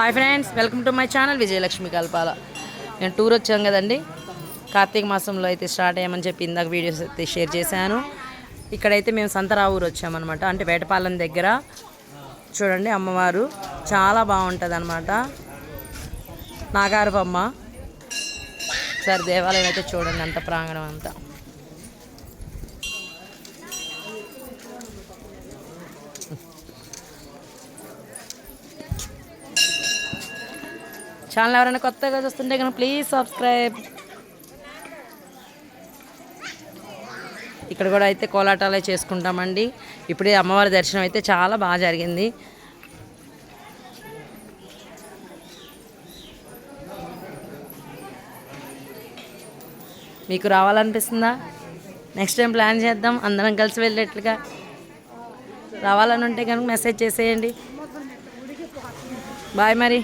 Hi friends welcome to my channel Vijayalakshmi Kalpala. నేను tour వచ్చాం కదండి. కార్తీక మాసంలో అయితే స్టార్ట్ అయ్యామని చెప్పి ఇందాక వీడియోస్ అయితే షేర్ చేశాను. ఇక్కడైతే మేము సంతరావూరు వచ్చామన్నమాట. అంటే వేటపాలెం దగ్గర. చూడండి అమ్మవారు. చాలా బాగుంటుంది అనమాట నాగారపమ్మ. సరే దేవాలయం అయితే చూడండి అంత ప్రాంగణం అంతా. ఛానల్ ఎవరైనా కొత్తగా చూస్తుంటే కనుక ప్లీజ్ సబ్స్క్రైబ్ ఇక్కడ కూడా అయితే కోలాటాలే చేసుకుంటామండి. ఇప్పుడే అమ్మవారి దర్శనం అయితే చాలా బాగా జరిగింది. మీకు రావాలనిపిస్తుందా? నెక్స్ట్ టైం ప్లాన్ చేద్దాం. అందరం కలిసి వెళ్ళేట్లుగా. రావాలని ఉంటే కనుక మెసేజ్ చేసేయండి. బాయ్ మరి.